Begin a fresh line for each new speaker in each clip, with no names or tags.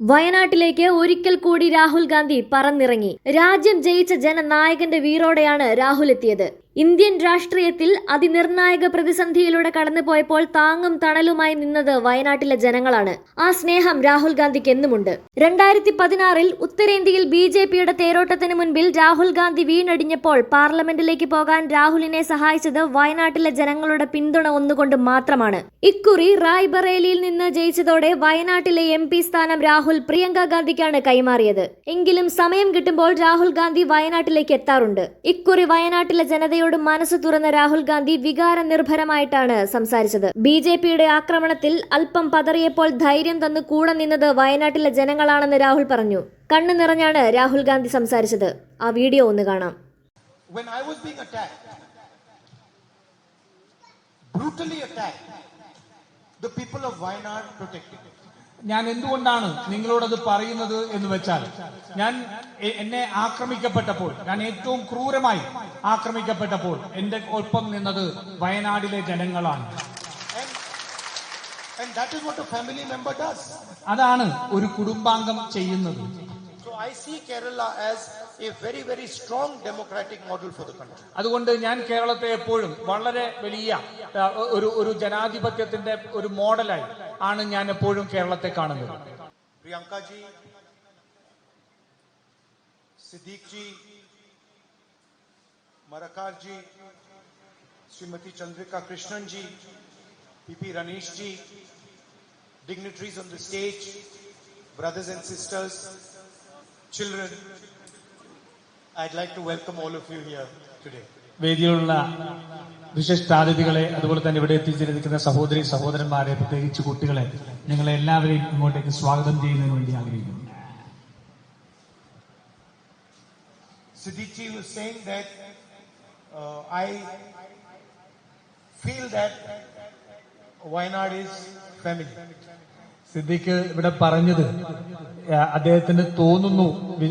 വയനാട്ടിലേക്ക് ഒരിക്കൽ കൂടി രാഹുൽ ഗാന്ധി പറന്നിറങ്ങി. രാജ്യം ജയിച്ച ജനനായകന്റെ വീറോടെയാണ് രാഹുൽ എത്തിയത്. ഇന്ത്യൻ രാഷ്ട്രീയത്തിൽ അതിനിർണായക പ്രതിസന്ധിയിലൂടെ കടന്നുപോയപ്പോൾ താങ്ങും തണലുമായി നിന്നത് വയനാട്ടിലെ ജനങ്ങളാണ്. ആ സ്നേഹം രാഹുൽ ഗാന്ധിക്ക് എന്നുമുണ്ട്. രണ്ടായിരത്തി പതിനാറിൽ ഉത്തരേന്ത്യയിൽ ബി ജെ പിയുടെ തേരോട്ടത്തിന് മുൻപിൽ രാഹുൽ ഗാന്ധി വീണടിഞ്ഞപ്പോൾ പാർലമെന്റിലേക്ക് പോകാൻ രാഹുലിനെ സഹായിച്ചത് വയനാട്ടിലെ ജനങ്ങളുടെ പിന്തുണ ഒന്നുകൊണ്ട് മാത്രമാണ്. ഇക്കുറി റായ്ബറേലിയിൽ നിന്ന് ജയിച്ചതോടെ വയനാട്ടിലെ എം സ്ഥാനം രാഹുൽ പ്രിയങ്ക ഗാന്ധിക്കാണ് കൈമാറിയത്. എങ്കിലും സമയം കിട്ടുമ്പോൾ രാഹുൽ ഗാന്ധി വയനാട്ടിലേക്ക് എത്താറുണ്ട്. ഇക്കുറി വയനാട്ടിലെ ജനതയോട് മനസ്സ് തുറന്ന രാഹുൽ ഗാന്ധി വികാര നിർഭരമായിട്ടാണ് സംസാരിച്ചത്. ബി ജെ പിയുടെ ആക്രമണത്തിൽ അല്പം പതറിയപ്പോൾ ധൈര്യം തന്ന് കൂടെ നിന്നത് വയനാട്ടിലെ ജനങ്ങളാണെന്ന് രാഹുൽ പറഞ്ഞു. കണ്ണു നിറഞ്ഞാണ് രാഹുൽ ഗാന്ധി സംസാരിച്ചത്. ആ വീഡിയോ ഒന്ന് കാണാം.
Brutally attacked, the people of Wayanad protected.
ഞാൻ എന്തുകൊണ്ടാണ് നിങ്ങളോടത് പറയുന്നത് എന്ന് വെച്ചാൽ ഞാൻ എന്നെ ആക്രമിക്കപ്പെട്ടപ്പോൾ ഞാൻ ഏറ്റവും ക്രൂരമായി ആക്രമിക്കപ്പെട്ടപ്പോൾ എന്റെ ഒപ്പം നിന്നത് വയനാടിലെ ജനങ്ങളാണ്. അതാണ് ഒരു കുടുംബാംഗം ചെയ്യുന്നത്
I see Kerala as a very, very strong democratic model for the country.
അതുകൊണ്ട് ഞാൻ കേരളത്തെ എപ്പോഴും വളരെ വലിയ ഒരു ഒരു ജനാധിപത്യത്തിന്റെ ഒരു മോഡലായി ആണ് ഞാൻ എപ്പോഴും കേരളത്തെ കാണുന്നത്
Priyanka ji, Siddiq ji, Marakar ji, Srimati Chandrika Krishnan ji, PP Ranesh ji, dignitaries on the stage, brothers and sisters, children. I'd like to welcome all of you here today.
വിശിഷ്ടാതിഥികളെ അതുപോലെ തന്നെ ഇവിടെ എത്തിച്ചിരിക്കുന്ന സഹോദരി സഹോദരന്മാരെ പ്രത്യേകിച്ച് കുട്ടികളെ നിങ്ങളെ എല്ലാവരെയും ഇങ്ങോട്ടേക്ക് സ്വാഗതം ചെയ്യുന്നതിന് വേണ്ടി ആഗ്രഹിക്കുന്നു
Siddiq ji was saying that uh, I feel that Wayanad is family.
Siddique ഇവിടെ പറഞ്ഞത് അദ്ദേഹത്തിന് തോന്നുന്നു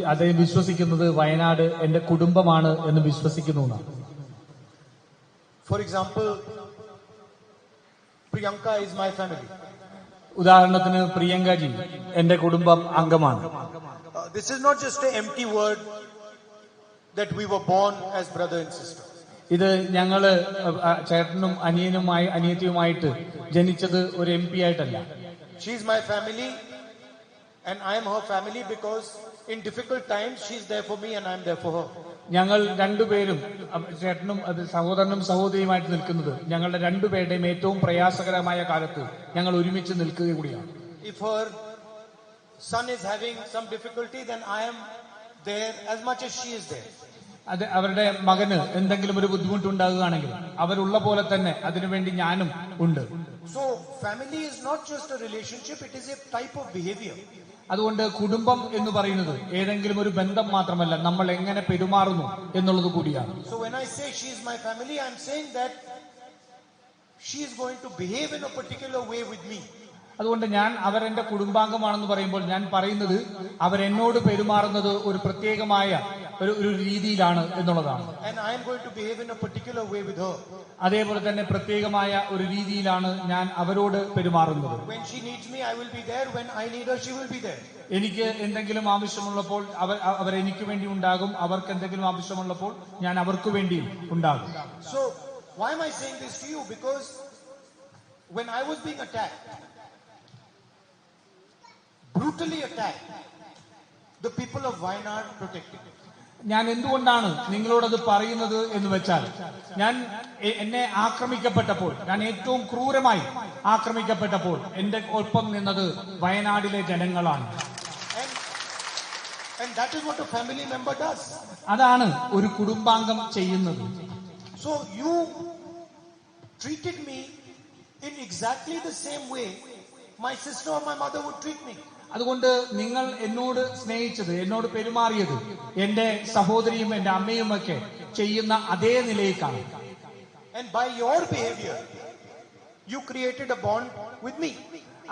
അദ്ദേഹം വിശ്വസിക്കുന്നത് വയനാട് എന്റെ കുടുംബമാണ് എന്ന് വിശ്വസിക്കുന്നു എന്നാണ്
For example, Priyanka is my family.
ഉദാഹരണത്തിന് പ്രിയങ്കാജി എന്റെ കുടുംബം അംഗമാണ്
Uh, this is not just an empty word that we were born as brother and sister.
ഇത് ഞങ്ങൾ ആ, ചേട്ടനും അനിയനുമായി അനിയത്തിയുമായിട്ട് ജനിച്ചത് ഒരു എം പി ആയിട്ടല്ല
She is my family and I am her family because in difficult times she's there for me and I'm there for her.
ഞങ്ങൾ രണ്ടുപേരും ചേട്ടനും അത് സഹോദരനും സഹോദരിയുമായിട്ട് നിൽക്കുന്നത് ഞങ്ങളുടെ രണ്ടുപേരുടെയും ഏറ്റവും പ്രയാസകരമായ കാലത്ത് ഞങ്ങൾ ഒരുമിച്ച് നിൽക്കുക കൂടിയാണ്
If her son is having some difficulty, then I am there as much as she is there.
അത് അവരുടെ മകന് എന്തെങ്കിലും ഒരു ബുദ്ധിമുട്ടുണ്ടാകുകയാണെങ്കിൽ അവരുള്ള പോലെ തന്നെ അതിനുവേണ്ടി ഞാനും ഉണ്ട്
so family is not just relationship it is a type of behaviour.
അതുകൊണ്ട് കുടുംബം എന്ന് പറയുന്നത് ഏതെങ്കിലും ഒരു ബന്ധം മാത്രമല്ല നമ്മൾ എങ്ങനെ പെരുമാറുന്നു എന്നുള്ളത് കൂടിയാണ്
So when I say she is my family, I'm saying that she is going to behave in a particular way with me.
അതുകൊണ്ട് ഞാൻ അവരെന്റെ കുടുംബാംഗമാണെന്ന് പറയുമ്പോൾ ഞാൻ പറയുന്നത് അവരെന്നോട് പെരുമാറുന്നത് ഒരു പ്രത്യേകമായ ഒരു ഒരു രീതിയിലാണ് എന്നുള്ളതാണ്
And I am going to behave in a particular way with her.
അതേപോലെ തന്നെ പ്രത്യേകമായ ഒരു രീതിയിലാണ് ഞാൻ അവരോട് പെരുമാറുന്നത്
When she needs me, I will be there. When I need her, she will be there.
എനിക്ക് എന്തെങ്കിലും ആവശ്യമുള്ളപ്പോൾ അവർ അവർ എനിക്ക് വേണ്ടി ഉണ്ടാകും അവർക്ക് എന്തെങ്കിലും ആവശ്യമുള്ളപ്പോൾ ഞാൻ അവർക്ക് വേണ്ടിയും ഉണ്ടാകും
So why am I saying this to you? Because when I was being attacked, brutally attacked, the people of Wayanad protected me.
ഞാൻ എന്തുകൊണ്ടാണ് നിങ്ങളോടത് പറയുന്നത് എന്ന് വെച്ചാൽ ഞാൻ എന്നെ ആക്രമിക്കപ്പെട്ടപ്പോൾ ഞാൻ ഏറ്റവും ക്രൂരമായി ആക്രമിക്കപ്പെട്ടപ്പോൾ എന്റെ ഒപ്പം നിന്നത് വയനാടിലെ ജനങ്ങളാണ്. അതാണ് ഒരു കുടുംബാംഗം ചെയ്യുന്നത്.
So you treated me in exact the same way. My sister my mother would treat me.
അതുകൊണ്ട് നിങ്ങൾ എന്നോട് സ്നേഹിച്ചത് എന്നോട് പെരുമാറിയത് എന്റെ സഹോദരിയും എന്റെ അമ്മയും ഒക്കെ ചെയ്യുന്ന അതേ നിലയിലേക്കാണ്.
And by your behaviour you created a bond with me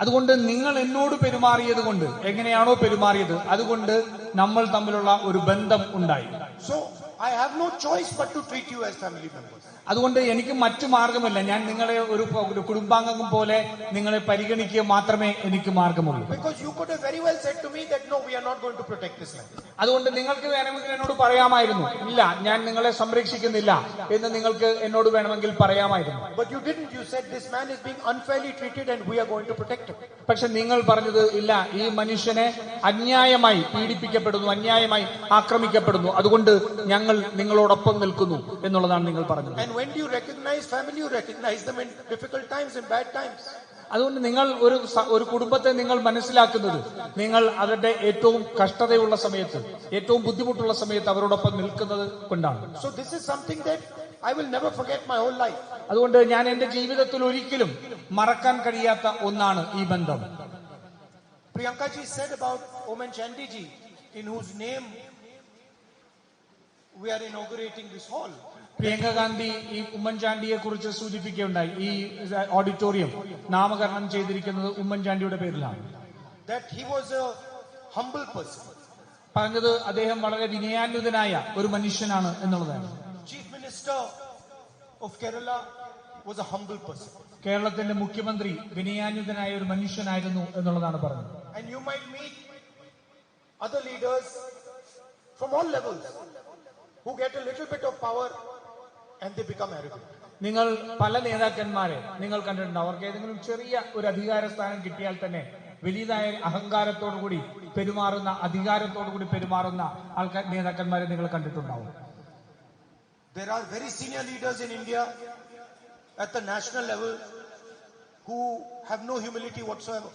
അതുകൊണ്ട് നിങ്ങൾ എന്നോട് പെരുമാറിയത് കൊണ്ട് എങ്ങനെയാണോ പെരുമാറിയത് അതുകൊണ്ട് നമ്മൾ തമ്മിലുള്ള ഒരു ബന്ധം ഉണ്ടായി.
So I have no choice but to treat you as family members.
അതുകൊണ്ട് എനിക്ക് മറ്റു മാർഗമില്ല ഞാൻ നിങ്ങളെ ഒരു കുടുംബാംഗം പോലെ നിങ്ങളെ പരിഗണിക്കുക മാത്രമേ എനിക്ക് മാർഗമുള്ളൂ
Because you could have very well said to me that no, we are not going to protect this land.
അതുകൊണ്ട് നിങ്ങൾക്ക് വേണമെങ്കിൽ എന്നോട് പറയാമായിരുന്നു ഇല്ല ഞാൻ നിങ്ങളെ സംരക്ഷിക്കുന്നില്ല എന്ന് നിങ്ങൾക്ക് എന്നോട് വേണമെങ്കിൽ പറയാമായിരുന്നു
you didn't. You said this man is being unfairly treated and we are going to protect him.
പക്ഷെ നിങ്ങൾ പറഞ്ഞത് ഇല്ല ഈ മനുഷ്യനെ അന്യായമായി പീഡിപ്പിക്കപ്പെടുന്നു അന്യായമായി ആക്രമിക്കപ്പെടുന്നു അതുകൊണ്ട് ഞങ്ങൾ നിങ്ങളോടൊപ്പം നിൽക്കുന്നു എന്നുള്ളതാണ് നിങ്ങൾ പറഞ്ഞത്
And when do you recognize family? You recognize them in difficult times, in bad times.
അതുകൊണ്ട് നിങ്ങൾ ഒരു സ- ഒരു കുടുംബത്തെ നിങ്ങൾ മനസ്സിലാക്കുന്നത് നിങ്ങൾ അവരുടെ ഏറ്റവും കഷ്ടതയുള്ള സമയത്ത് ഏറ്റവും ബുദ്ധിമുട്ടുള്ള സമയത്ത് അവരോടൊപ്പം നിൽക്കുന്നത് കൊണ്ടാണ്
So this is something that I will never forget my whole life.
അതുകൊണ്ട് ഞാൻ എന്റെ ജീവിതത്തിൽ ഒരിക്കലും മറക്കാൻ കഴിയാത്ത ഒന്നാണ് ഈ ബന്ധം
Priyanka ji said about Oman Chandy ji, in whose name we are inaugurating this hall.
Priyanka Gandhi ഈ ഉമ്മൻചാണ്ടിയെ കുറിച്ച് സൂചിപ്പിക്കുകയുണ്ടായി. ഈ ഓഡിറ്റോറിയം നാമകരണം ചെയ്തിരിക്കുന്നത് ഉമ്മൻചാണ്ടിയുടെ പേരിലാണ്.
That he was a humble person.
പറഞ്ഞത് അദ്ദേഹം വളരെ വിനയാന്വിതനായ ഒരു മനുഷ്യനാണ് എന്നുള്ളതാണ്.
Chief minister of Kerala was a humble person
കേരളത്തിന്റെ മുഖ്യമന്ത്രി വിനയാന്വിതനായ ഒരു മനുഷ്യനായിരുന്നു എന്നുള്ളതാണ് പറഞ്ഞത്.
And you might meet other leaders from all levels. who get a little bit of power and they become arrogant.
നിങ്ങൾ പല നേതാക്കന്മാരെ നിങ്ങൾ കണ്ടിട്ടുണ്ട് അവർക്ക് ഏതെങ്കിലും ചെറിയ ഒരു അധികാര സ്ഥാനം കിട്ടിയാൽ തന്നെ വലിയതായ അഹങ്കാരത്തോടു കൂടി പെരുമാറുന്ന അധികാരത്തോടു കൂടി പെരുമാറുന്ന ആൾക്കാർ നേതാക്കന്മാരെ നിങ്ങൾ കണ്ടിട്ടുണ്ടാവും
There are very senior leaders in India at the national level who have no humility whatsoever.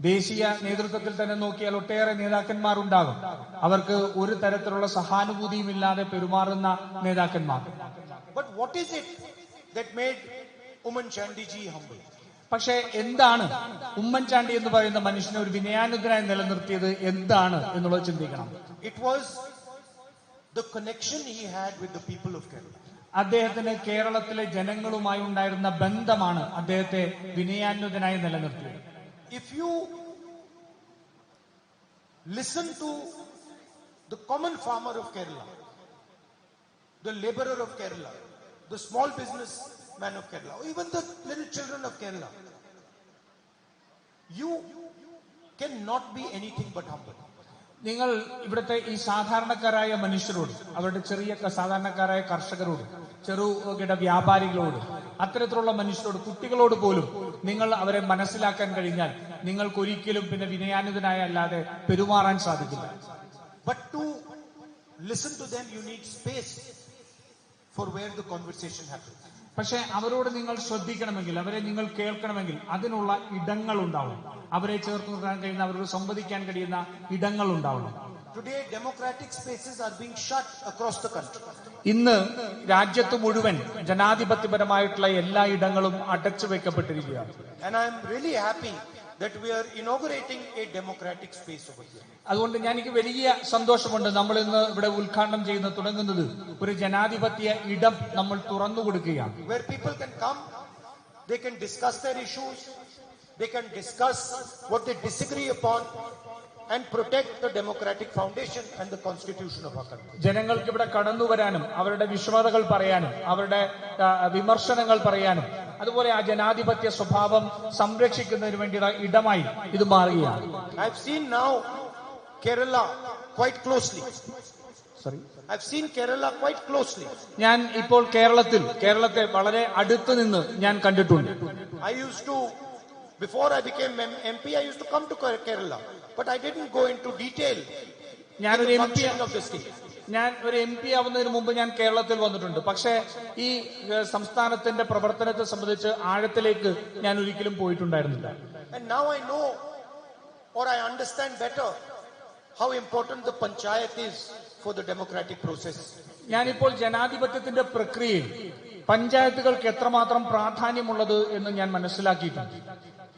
ദേശീയ നേതൃത്വത്തിൽ തന്നെ നോക്കിയാൽ ഒട്ടേറെ നേതാക്കന്മാർ ഉണ്ടാകും അവർക്ക് ഒരു തരത്തിലുള്ള സഹാനുഭൂതിയും ഇല്ലാതെ പെരുമാറുന്ന നേതാക്കന്മാർ
But what is it that made Uman Chandy ji humble?
പക്ഷെ എന്താണ് ഉമ്മൻചാണ്ടി എന്ന് പറയുന്ന മനുഷ്യനെ ഒരു വിനയാനുദ്ധനായി നിലനിർത്തിയത് എന്താണ് എന്നുള്ളത് ചിന്തിക്കണം
it was the connection he had with the people of Kerala.
അദ്ദേഹത്തിന് കേരളത്തിലെ ജനങ്ങളുമായി ഉണ്ടായിരുന്ന ബന്ധമാണ് അദ്ദേഹത്തെ വിനയാന്വിതനായി നിലനിർത്തിയത്
If you listen to the common farmer of Kerala, the laborer of Kerala, the small business man of Kerala, or even the little children of Kerala, you cannot be anything but humble.
നിങ്ങൾ ഇവിടുത്തെ ഈ സാധാരണക്കാരായ മനുഷ്യരോട് അവരുടെ ചെറിയ ക- സാധാരണക്കാരായ കർഷകരോട് ചെറുകിട വ്യാപാരികളോട് അത്തരത്തിലുള്ള മനുഷ്യരോട് കുട്ടികളോട് പോലും നിങ്ങൾ അവരെ മനസ്സിലാക്കാൻ കഴിഞ്ഞാൽ നിങ്ങൾക്ക് ഒരിക്കലും പിന്നെ വിനയാനുതനായ അല്ലാതെ പെരുമാറാൻ സാധിക്കില്ല
But to listen to them, you need space for where the conversation happens.
പക്ഷെ അവരോട് നിങ്ങൾ ശ്രദ്ധിക്കണമെങ്കിൽ അവരെ നിങ്ങൾ കേൾക്കണമെങ്കിൽ അതിനുള്ള ഇടങ്ങൾ ഉണ്ടാവണം അവരെ ചേർത്ത് നിർത്താൻ കഴിയുന്ന അവരോട് സംവദിക്കാൻ കഴിയുന്ന ഇടങ്ങൾ ഉണ്ടാവണം
Today, democratic spaces are being shut across the country.
ഇന്ന് രാജ്യത്ത് മുഴുവൻ ജനാധിപത്യപരമായിട്ടുള്ള എല്ലാ ഇടങ്ങളും അടച്ചു വെക്കപ്പെട്ടിരിക്കുകയാണ്.
And I am really happy that we are inaugurating a democratic space over here.
അതുകൊണ്ട് ഞാൻ എനിക്ക് വലിയ സന്തോഷമുണ്ട്. നമ്മൾ ഇന്ന് ഇവിടെ ഉദ്ഘാടനം ചെയ്യുന്ന തുടങ്ങുന്നത് ഒരു ജനാധിപത്യ ഇടം നമ്മൾ തുറന്നു കൊടുക്കുകയാണ്.
Where people can come, they can discuss their issues, they can discuss what they disagree upon, and protect the democratic foundation and the constitution of our country.
ജനങ്ങൾക്ക് ഇവിടെ കടന്നു വരാനും അവരുടെ വിഷമതകൾ പറയാനും അവരുടെ വിമർശനങ്ങൾ പറയാനും അതുപോലെ ആ ജനാധിപത്യ സ്വഭാവം സംരക്ഷിക്കുന്നതിന് വേണ്ടിയുള്ള ഇടമായി ഇത് മാറുകയാണ്
I've seen now Kerala quite closely.
Sorry
I've seen Kerala quite closely.
ഞാൻ ഇപ്പോൾ കേരളത്തിൽ കേരളത്തെ വളരെ aduthu നിന്ന് ഞാൻ കണ്ടിട്ടുണ്ട്
I used to, before I became MP, I used to come to Kerala, but I didn't go into detail
ഞാനൊരു
the
M P. ഞാൻ ഒരു എം പി ആവുന്നതിന് മുമ്പ് ഞാൻ കേരളത്തിൽ വന്നിട്ടുണ്ട് പക്ഷേ ഈ സംസ്ഥാനത്തിന്റെ പ്രവർത്തനത്തെ സംബന്ധിച്ച് ആഴത്തിലേക്ക് ഞാൻ ഒരിക്കലും പോയിട്ടുണ്ടായിരുന്നില്ല
And now I know or I understand better how important the panchayat is for the democratic process.
ഞാനിപ്പോൾ ജനാധിപത്യത്തിന്റെ പ്രക്രിയയിൽ പഞ്ചായത്തുകൾക്ക് എത്രമാത്രം പ്രാധാന്യമുള്ളത് എന്ന് ഞാൻ മനസ്സിലാക്കിയിട്ടുണ്ട്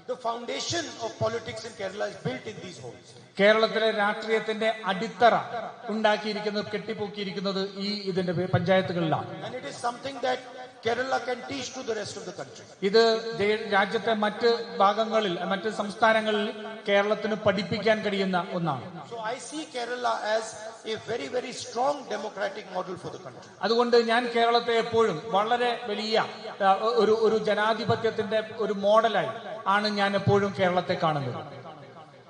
The foundation of politics in Kerala is built in these homes.
കേരളത്തിലെ രാഷ്ട്രീയത്തിന്റെ അടിത്തറ ഉണ്ടാക്കിയിരിക്കുന്നത് കെട്ടിപ്പൊക്കിയിരിക്കുന്നത് ഈ ഇതിന്റെ പഞ്ചായത്തുകളിലാണ്
And it is something that Kerala can teach to the rest of the country.
ഇത് രാജ്യത്തെ മറ്റ് ഭാഗങ്ങളിൽ മറ്റ് സംസ്ഥാനങ്ങളിൽ കേരളത്തിന് പഠിപ്പിക്കാൻ കഴിയുന്ന ഒന്നാണ്
So I see Kerala as a very, very strong democratic model for the country.
അതുകൊണ്ട് ഞാൻ കേരളത്തെ എപ്പോഴും വളരെ വലിയ ഒരു ഒരു ജനാധിപത്യത്തിന്റെ ഒരു മോഡലായി ആണ് ഞാൻ എപ്പോഴും കേരളത്തെ കാണുന്നത്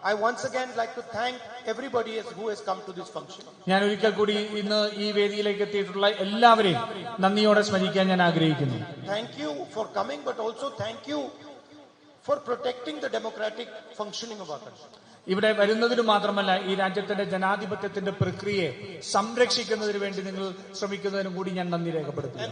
I once again like to thank everybody who has come to this function.
ഞാൻ ഒരിക്കൽ കൂടി ഇന്ന് ഈ വേദിയിലേക്ക് എത്തിയിട്ടുള്ള എല്ലാവരെയും നന്ദിയോടെ സ്മരിക്കാൻ ഞാൻ ആഗ്രഹിക്കുന്നു
Thank you for coming, but also thank you for protecting the democratic functioning of our country.
ഇവിടെ വരുന്നതിന് മാത്രമല്ല ഈ രാജ്യത്തിന്റെ ജനാധിപത്യത്തിന്റെ പ്രക്രിയയെ സംരക്ഷിക്കുന്നതിന് വേണ്ടി നിങ്ങൾ ശ്രമിക്കുന്നതിനും കൂടി ഞാൻ നന്ദി രേഖപ്പെടുത്തുന്നു